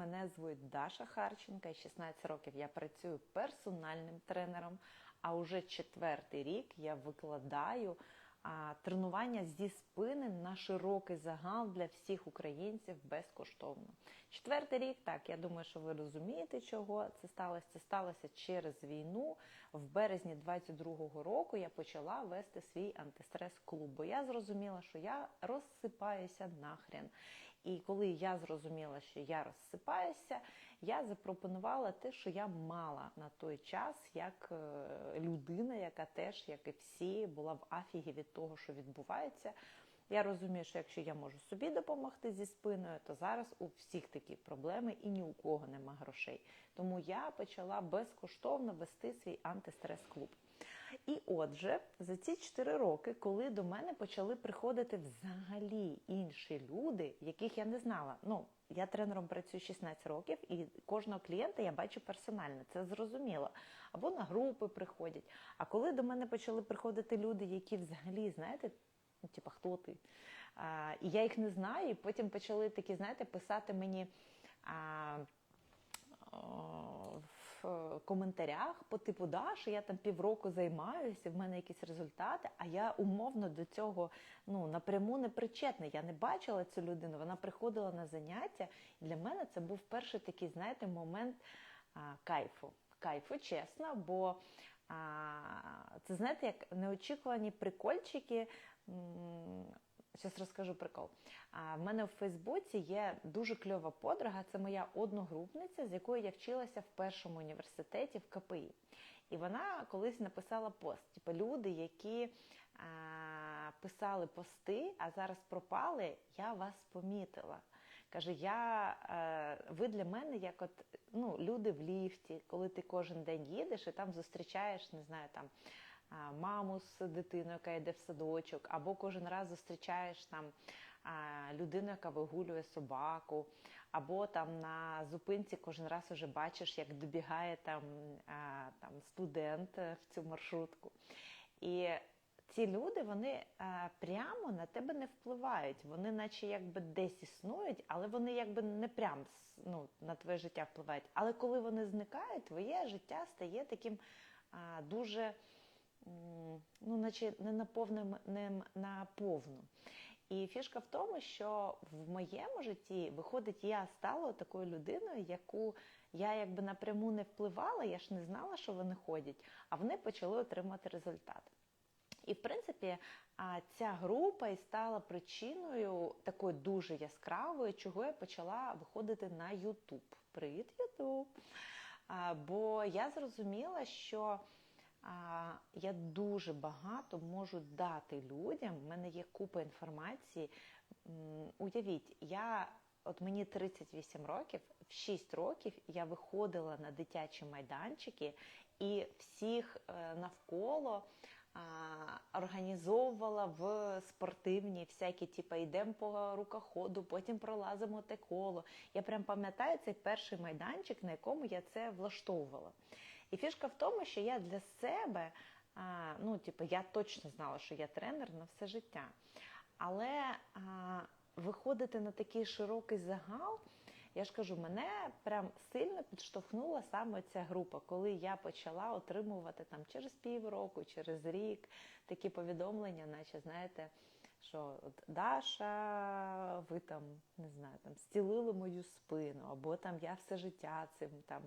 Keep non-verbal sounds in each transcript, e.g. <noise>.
Мене звуть Даша Харченка, 16 років я працюю персональним тренером. А уже четвертий рік я викладаю а, тренування зі спини на широкий загал для всіх українців безкоштовно. Четвертий рік, так я думаю, що ви розумієте, чого це сталося. Це сталося через війну. В березні 22-го року я почала вести свій антистрес-клуб. Бо я зрозуміла, що я розсипаюся нахрен. І коли я зрозуміла, що я розсипаюся, я запропонувала те, що я мала на той час, як е, людина, яка теж, як і всі, була в афігі від того, що відбувається. Я розумію, що якщо я можу собі допомогти зі спиною, то зараз у всіх такі проблеми і ні у кого нема грошей. Тому я почала безкоштовно вести свій антистрес-клуб. І отже, за ці 4 роки, коли до мене почали приходити взагалі інші люди, яких я не знала. Ну, я тренером працюю 16 років, і кожного клієнта я бачу персонально, це зрозуміло. Або на групи приходять. А коли до мене почали приходити люди, які взагалі, знаєте, ну, типа, хто ти? А, і я їх не знаю, і потім почали такі, знаєте, писати мені. А, коментарях по типу да, що я там півроку займаюся, в мене якісь результати, а я умовно до цього ну, напряму не причетна. Я не бачила цю людину, вона приходила на заняття, і для мене це був перший такий, знаєте, момент а, кайфу. Кайфу, чесно, бо а, це, знаєте, як неочікувані прикольчики. Зараз розкажу прикол. А в мене в Фейсбуці є дуже кльова подруга. Це моя одногрупниця, з якою я вчилася в першому університеті в КПІ. І вона колись написала пост. Типу, люди, які а, писали пости, а зараз пропали, я вас помітила. Каже, я, ви для мене як от ну, люди в ліфті, коли ти кожен день їдеш і там зустрічаєш, не знаю, там маму з дитиною, яка йде в садочок, або кожен раз зустрічаєш там людину, яка вигулює собаку, або там на зупинці кожен раз уже бачиш, як добігає там, там студент в цю маршрутку. І ці люди вони прямо на тебе не впливають. Вони, наче якби десь існують, але вони якби не прям ну, на твоє життя впливають. Але коли вони зникають, твоє життя стає таким а, дуже ну, наче не наповненим на повну. І фішка в тому, що в моєму житті виходить, я стала такою людиною, яку я якби напряму не впливала, я ж не знала, що вони ходять, а вони почали отримати результат. І, в принципі, ця група і стала причиною такою дуже яскравою, чого я почала виходити на Ютуб. Привіт, Ютуб! Бо я зрозуміла, що я дуже багато можу дати людям. У мене є купа інформації. Уявіть, я от мені 38 років, в 6 років я виходила на дитячі майданчики і всіх е, навколо. Організовувала в спортивні всякі, типу, йдемо по рукоходу, потім пролазимо те коло. Я прям пам'ятаю цей перший майданчик, на якому я це влаштовувала. І фішка в тому, що я для себе, ну, типу, я точно знала, що я тренер на все життя. Але а, виходити на такий широкий загал, я ж кажу, мене прям сильно підштовхнула саме ця група, коли я почала отримувати там через півроку, через рік такі повідомлення, наче, знаєте, що от Даша, ви там не знаю, там зцілили мою спину, або там я все життя цим там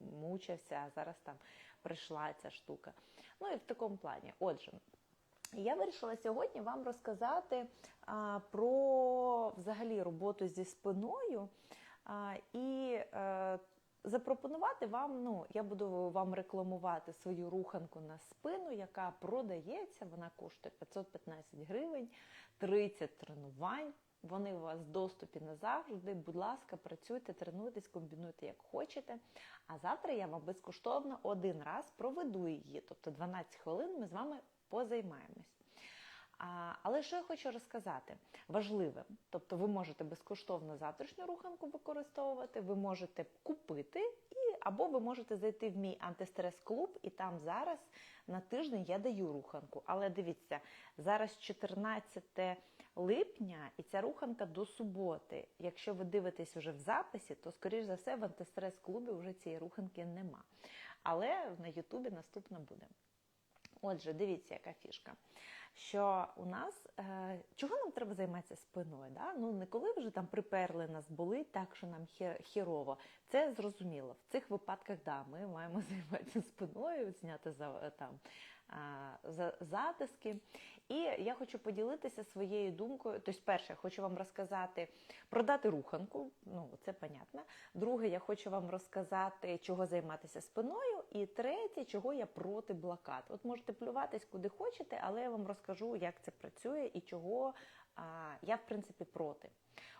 мучився, а зараз там прийшла ця штука. Ну і в такому плані. Отже. Я вирішила сьогодні вам розказати а, про взагалі роботу зі спиною а, і а, е, запропонувати вам, ну, я буду вам рекламувати свою руханку на спину, яка продається, вона коштує 515 гривень, 30 тренувань. Вони у вас в доступі назавжди. Будь ласка, працюйте, тренуйтесь, комбінуйте як хочете. А завтра я вам безкоштовно один раз проведу її, тобто 12 хвилин ми з вами позаймаємось. Але що я хочу розказати? Важливе, тобто ви можете безкоштовно завтрашню руханку використовувати, ви можете купити, і, або ви можете зайти в мій антистрес-клуб, і там зараз на тиждень я даю руханку. Але дивіться, зараз 14 липня, і ця руханка до суботи. Якщо ви дивитесь вже в записі, то, скоріш за все, в антистрес-клубі вже цієї руханки нема. Але на Ютубі наступна буде. Отже, дивіться, яка фішка. Що у нас е, чого нам треба займатися спиною? Да? Ну не коли вже там приперли нас болить, так що нам хірово. Це зрозуміло. В цих випадках да, ми маємо <laughs> займатися спиною, зняти за там затиски. І я хочу поділитися своєю думкою. Тобто, перше, я хочу вам розказати, продати руханку, ну це понятно. Друге, я хочу вам розказати, чого займатися спиною. І третє, чого я проти блокад. От можете плюватись куди хочете, але я вам розкажу, як це працює і чого а, я, в принципі, проти.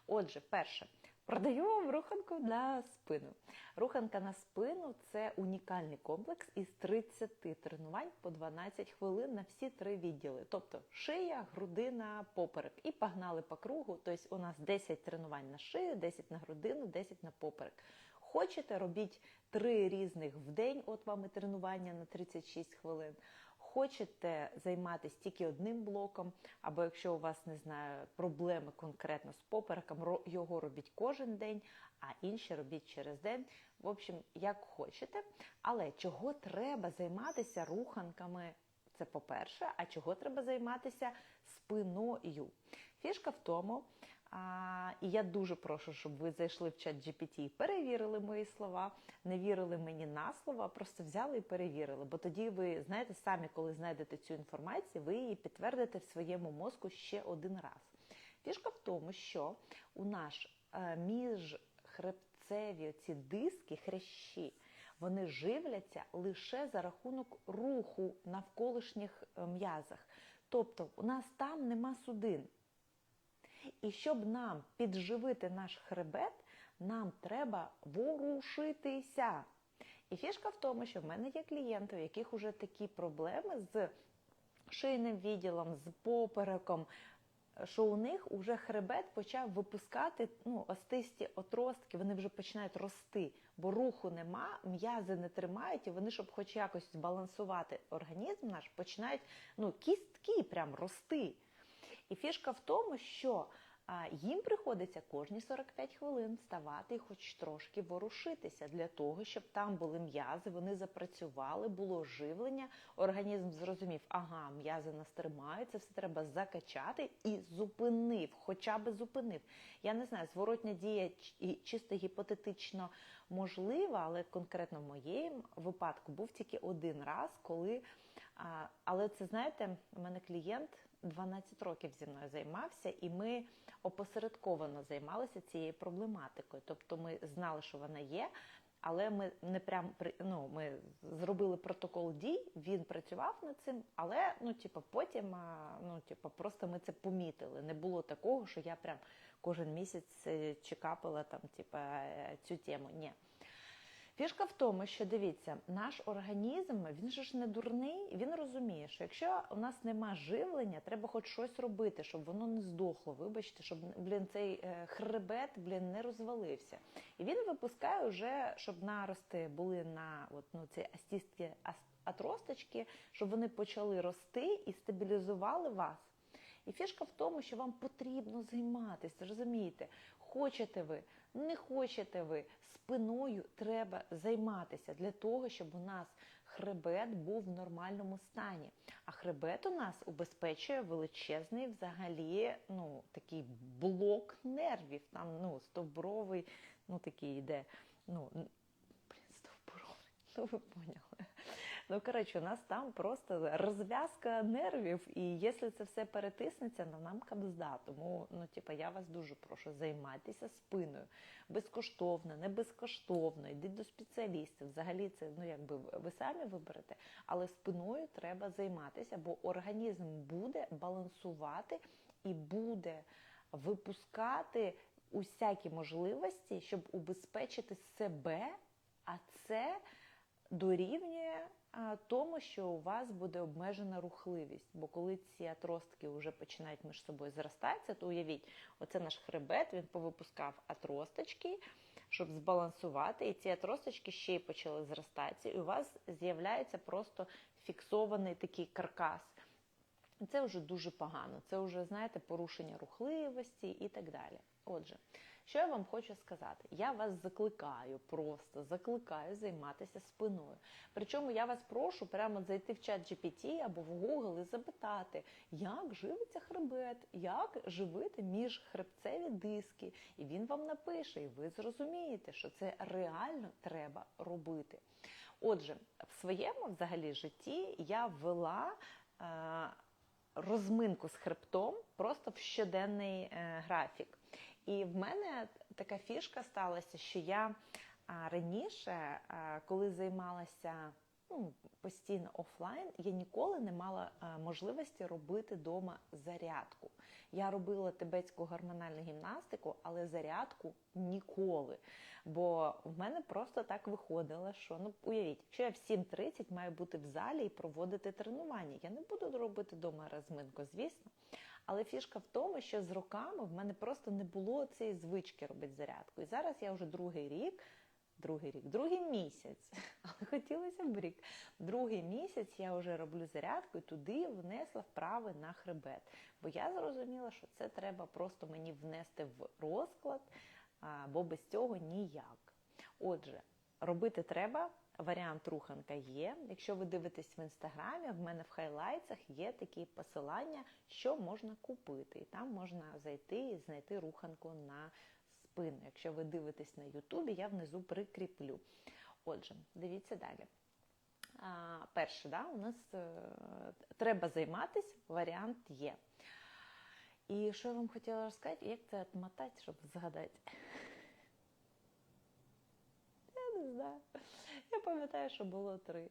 Отже, перше, Продаю вам руханку на спину. Руханка на спину це унікальний комплекс із 30 тренувань по 12 хвилин на всі три відділи. Тобто шия, грудина, поперек. І погнали по кругу. Тобто у нас 10 тренувань на шию, 10 на грудину, 10 на поперек. Хочете, робіть три різних в день, от вам і тренування на 36 хвилин хочете займатися тільки одним блоком, або якщо у вас не знаю проблеми конкретно з попереком, його робіть кожен день, а інші робіть через день. В общем, як хочете. Але чого треба займатися руханками? Це по-перше, а чого треба займатися спиною? Фішка в тому, а, І я дуже прошу, щоб ви зайшли в чат GPT і перевірили мої слова, не вірили мені на слово, а просто взяли і перевірили. Бо тоді ви знаєте, самі, коли знайдете цю інформацію, ви її підтвердите в своєму мозку ще один раз. Фішка в тому, що у наш е, міжхребцеві ці диски, хрящі, вони живляться лише за рахунок руху навколишніх е, м'язах. Тобто у нас там нема судин. І щоб нам підживити наш хребет, нам треба ворушитися. І фішка в тому, що в мене є клієнти, у яких вже такі проблеми з шийним відділом, з попереком, що у них вже хребет почав випускати ну, остисті отростки, вони вже починають рости, бо руху нема, м'язи не тримають, і вони, щоб хоч якось збалансувати організм наш, починають ну, кістки прям рости. І фішка в тому, що їм приходиться кожні 45 хвилин вставати і хоч трошки ворушитися для того, щоб там були м'язи, вони запрацювали, було живлення. Організм зрозумів, ага, м'язи нас тримають, це все треба закачати і зупинив, хоча би зупинив. Я не знаю, зворотня дія чисто гіпотетично можлива, але конкретно в моєму випадку був тільки один раз, коли. Але це знаєте, у мене клієнт 12 років зі мною займався, і ми опосередковано займалися цією проблематикою. Тобто ми знали, що вона є, але ми не прям ну, ми зробили протокол дій, він працював над цим, але ну, типу, потім ну, типу, просто ми це помітили. Не було такого, що я прям кожен місяць е, чекапила там, типу, е, цю тему. Ні. Фішка в тому, що дивіться, наш організм, він же ж не дурний, він розуміє, що якщо у нас нема живлення, треба хоч щось робити, щоб воно не здохло. Вибачте, щоб блін, цей е, хребет блін, не розвалився. І він випускає вже, щоб нарости були на от, ну, ці астістські отросточки, щоб вони почали рости і стабілізували вас. І фішка в тому, що вам потрібно займатися, розумієте? Хочете ви, не хочете ви, спиною треба займатися для того, щоб у нас хребет був в нормальному стані. А хребет у нас убезпечує величезний взагалі ну, такий блок нервів, там ну, стовбровий, ну такий йде. ну, блін, стовбровий, ну ви поняли. Ну, коротше, у нас там просто розв'язка нервів, і якщо це все перетиснеться, то нам кабзда. Тому, ну, типу, я вас дуже прошу, займайтеся спиною. Безкоштовно, не безкоштовно, йдіть до спеціалістів. Взагалі, це ну, якби ви самі виберете, але спиною треба займатися, бо організм буде балансувати і буде випускати усякі можливості, щоб убезпечити себе, а це дорівнює тому, що у вас буде обмежена рухливість. Бо коли ці отростки вже починають між собою зростатися, то уявіть, оце наш хребет, він повипускав отросточки, щоб збалансувати, і ці отросточки ще й почали зростатися, і у вас з'являється просто фіксований такий каркас. Це вже дуже погано. Це вже, знаєте, порушення рухливості і так далі. Отже, що я вам хочу сказати? Я вас закликаю, просто закликаю займатися спиною. Причому я вас прошу прямо зайти в чат GPT або в Google і запитати, як живиться хребет, як живити міжхребцеві диски. І він вам напише, і ви зрозумієте, що це реально треба робити. Отже, в своєму взагалі житті я ввела. Е Розминку з хребтом просто в щоденний е, графік. І в мене така фішка сталася, що я раніше, коли займалася ну, постійно офлайн, я ніколи не мала можливості робити вдома зарядку. Я робила тибетську гормональну гімнастику, але зарядку ніколи. Бо в мене просто так виходило, що ну уявіть, якщо я в 7.30 маю бути в залі і проводити тренування, я не буду робити вдома розминку, звісно. Але фішка в тому, що з роками в мене просто не було цієї звички робити зарядку. І зараз я вже другий рік, другий рік, другий місяць, <laughs> але хотілося б рік. Другий місяць я вже роблю зарядку і туди внесла вправи на хребет. Бо я зрозуміла, що це треба просто мені внести в розклад, бо без цього ніяк. Отже, робити треба. Варіант руханка є. Якщо ви дивитесь в інстаграмі, в мене в хайлайтсах є такі посилання, що можна купити. І там можна зайти і знайти руханку на спину. Якщо ви дивитесь на Ютубі, я внизу прикріплю. Отже, дивіться далі. А, Перше, да, у нас е, треба займатися, варіант є. І що я вам хотіла розказати, як це отмотати, щоб згадати? Знаю. Я пам'ятаю, що було три.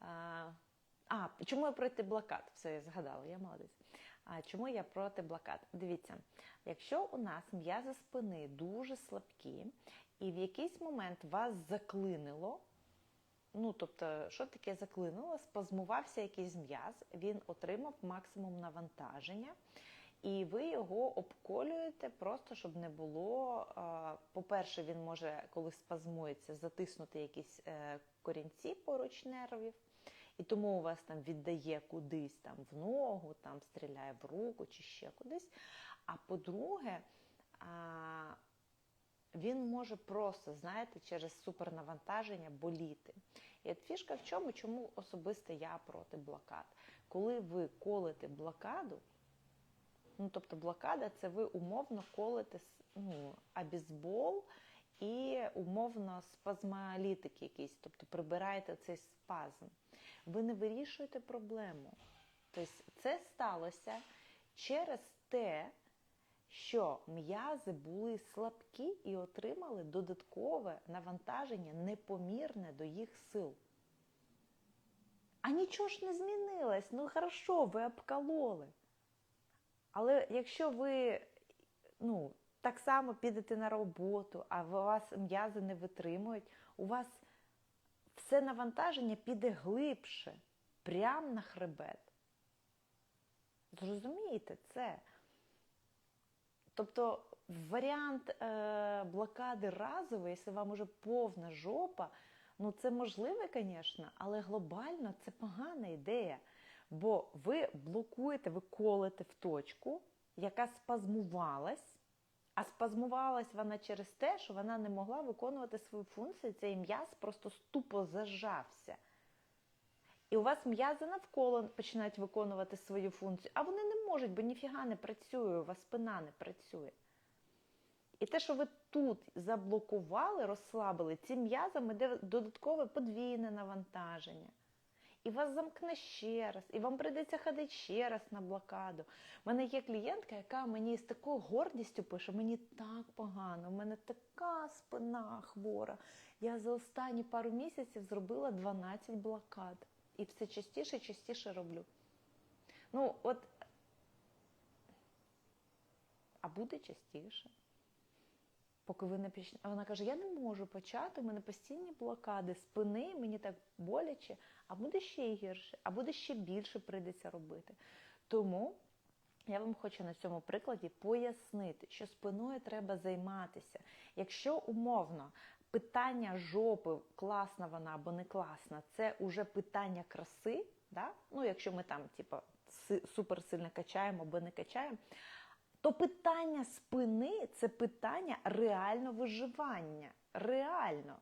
А, а чому я проти блокад? Все, я згадала, я молодець. А чому я проти блокад? Дивіться, якщо у нас м'язи спини дуже слабкі, і в якийсь момент вас заклинило, ну, тобто, що таке заклинило? Спазмувався якийсь м'яз, він отримав максимум навантаження. І ви його обколюєте просто, щоб не було. По-перше, він може, коли спазмується, затиснути якісь е, корінці поруч нервів, і тому у вас там віддає кудись там в ногу, там стріляє в руку чи ще кудись. А по-друге, він може просто, знаєте, через супернавантаження боліти. І от фішка в чому, чому особисто я проти блокад. Коли ви колите блокаду, Ну, тобто блокада це ви умовно колите ну, абізбол і умовно спазмолітики якісь, тобто прибираєте цей спазм. Ви не вирішуєте проблему. Тобто це сталося через те, що м'язи були слабкі і отримали додаткове навантаження непомірне до їх сил. А нічого ж не змінилось. Ну хорошо, ви обкололи. Але якщо ви ну, так само підете на роботу, а у вас м'язи не витримують, у вас все навантаження піде глибше, прямо на хребет. Зрозумієте це? Тобто варіант е, блокади разової, якщо вам уже повна жопа, ну це можливе, звісно, але глобально це погана ідея. Бо ви блокуєте, ви колите в точку, яка спазмувалась, а спазмувалась вона через те, що вона не могла виконувати свою функцію, цей м'яз просто ступо зажався. І у вас м'язи навколо починають виконувати свою функцію, а вони не можуть, бо ніфіга не працює, у вас спина не працює. І те, що ви тут заблокували, розслабили, цим м'язам іде додаткове подвійне навантаження і вас замкне ще раз, і вам прийдеться ходити ще раз на блокаду. У мене є клієнтка, яка мені з такою гордістю пише: мені так погано, у мене така спина хвора. Я за останні пару місяців зробила 12 блокад. І все частіше частіше роблю. Ну, от, а буде частіше. Поки ви не почнете. А вона каже: Я не можу почати, у мене постійні блокади спини, мені так боляче, а буде ще гірше, а буде ще більше прийдеться робити. Тому я вам хочу на цьому прикладі пояснити, що спиною треба займатися. Якщо умовно питання жопи, класна вона або не класна, це уже питання краси. Да? Ну, якщо ми там, типу, супер сильно качаємо або не качаємо, то питання спини це питання реально виживання. Реально.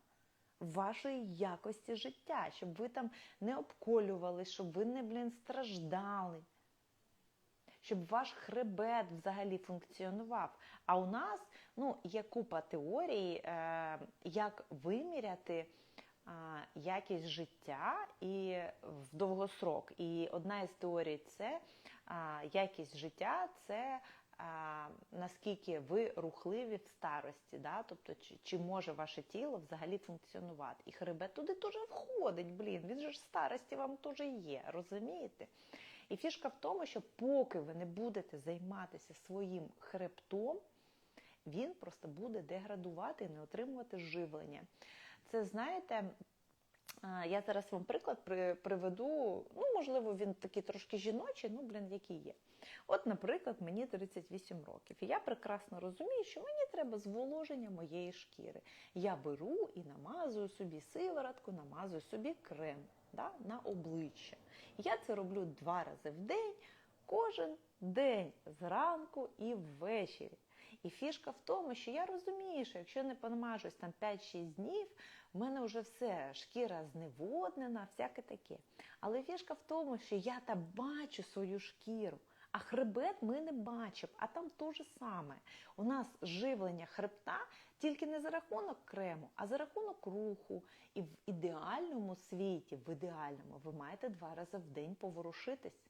Вашої якості життя, щоб ви там не обколювали, щоб ви не блін, страждали, щоб ваш хребет взагалі функціонував. А у нас ну, є купа теорій, е, як виміряти якість життя і в довгосрок. І одна із теорій це якість життя це наскільки ви рухливі в старості, да? тобто чи, чи може ваше тіло взагалі функціонувати. І хребет туди теж входить, блін, він же ж старості вам теж є, розумієте? І фішка в тому, що поки ви не будете займатися своїм хребтом, він просто буде деградувати і не отримувати живлення. Це, знаєте, я зараз вам приклад приведу, ну, можливо, він такий трошки жіночий, ну, блін, який є. От, наприклад, мені 38 років, і я прекрасно розумію, що мені треба зволоження моєї шкіри. Я беру і намазую собі сиворотку, намазую собі крем да, на обличчя. Я це роблю два рази в день, кожен день зранку і ввечері. І фішка в тому, що я розумію, що якщо не понамажусь там 5-6 днів, в мене вже все, шкіра зневоднена, всяке таке. Але фішка в тому, що я та бачу свою шкіру. А хребет ми не бачимо, а там те ж саме. У нас живлення хребта тільки не за рахунок крему, а за рахунок руху. І в ідеальному світі, в ідеальному, ви маєте два рази в день поворушитись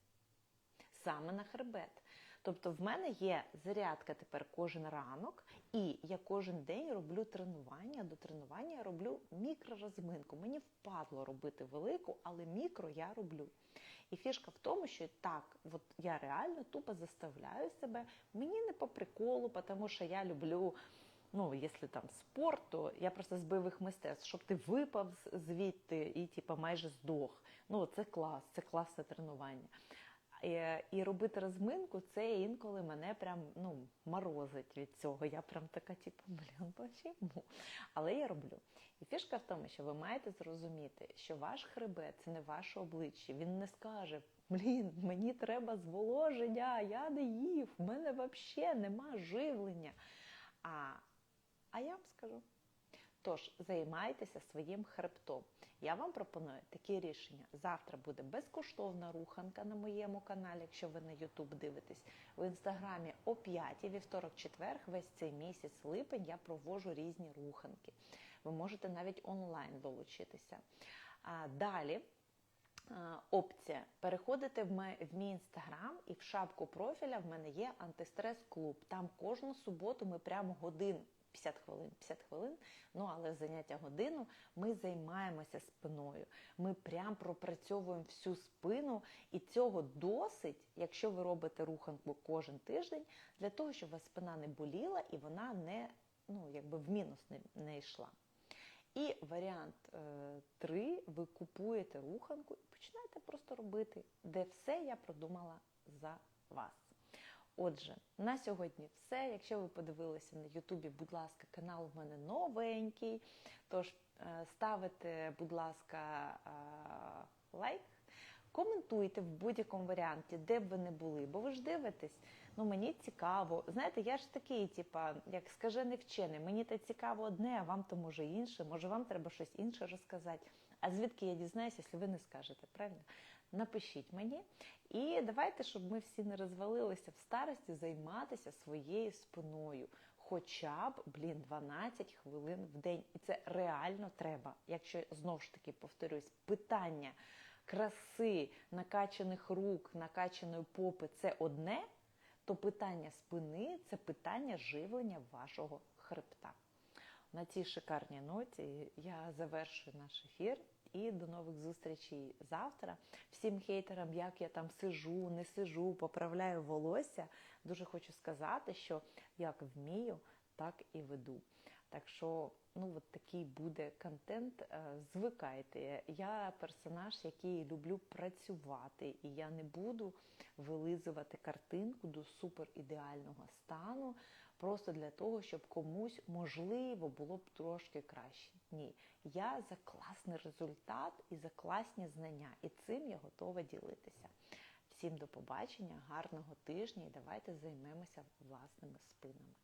саме на хребет. Тобто в мене є зарядка тепер кожен ранок, і я кожен день роблю тренування. До тренування я роблю мікророзминку. Мені впадло робити велику, але мікро я роблю. І фішка в тому, що так, от я реально тупо заставляю себе, мені не по приколу, тому що я люблю. Ну, якщо там спорт, то я просто з бойових мистецтв, щоб ти випав звідти і типу, майже здох. Ну, це клас, це класне тренування. І, і робити розминку, це інколи мене прям ну, морозить від цього. Я прям така, типу, блін, почему? Але я роблю. І фішка в тому, що ви маєте зрозуміти, що ваш хребет це не ваше обличчя. Він не скаже, блін, мені треба зволоження, я не їв, в мене взагалі нема живлення. А, А я вам скажу. Тож, займайтеся своїм хребтом. Я вам пропоную такі рішення. Завтра буде безкоштовна руханка на моєму каналі, якщо ви на YouTube дивитесь. В інстаграмі о 5 вівторок-четверг, весь цей місяць, липень, я провожу різні руханки. Ви можете навіть онлайн долучитися. А Далі. Опція переходите в мій інстаграм і в шапку профіля в мене є антистрес-клуб. Там кожну суботу ми прямо годину 50 хвилин, 50 хвилин, ну але заняття годину ми займаємося спиною. Ми прям пропрацьовуємо всю спину, і цього досить, якщо ви робите руханку кожен тиждень, для того, щоб у вас спина не боліла і вона не ну, якби в мінус не, не йшла. І варіант 3, е, ви купуєте руханку і починаєте просто робити, де все я продумала за вас. Отже, на сьогодні все. Якщо ви подивилися на Ютубі, будь ласка, канал в мене новенький. Тож е, ставите, будь ласка, е, лайк. Коментуйте в будь-якому варіанті, де б ви не були, бо ви ж дивитесь, ну мені цікаво. Знаєте, я ж такий, типа, як скажений вчений, мені те цікаво одне, а вам то може інше, може вам треба щось інше розказати. А звідки я дізнаюся, якщо ви не скажете, правильно? Напишіть мені. І давайте, щоб ми всі не розвалилися в старості, займатися своєю спиною. Хоча б, блін, 12 хвилин в день. І це реально треба. Якщо знову ж таки повторюсь, питання краси, накачаних рук, накачаної попи це одне, то питання спини це питання живлення вашого хребта. На цій шикарній ноті я завершую наш ефір і до нових зустрічей завтра. Всім хейтерам, як я там сижу, не сижу, поправляю волосся. Дуже хочу сказати, що як вмію, так і веду. Так що, ну от такий буде контент. Е, звикайте. Я персонаж, який люблю працювати, і я не буду вилизувати картинку до супер ідеального стану, просто для того, щоб комусь можливо було б трошки краще. Ні, я за класний результат і за класні знання, і цим я готова ділитися. Всім до побачення, гарного тижня і давайте займемося власними спинами.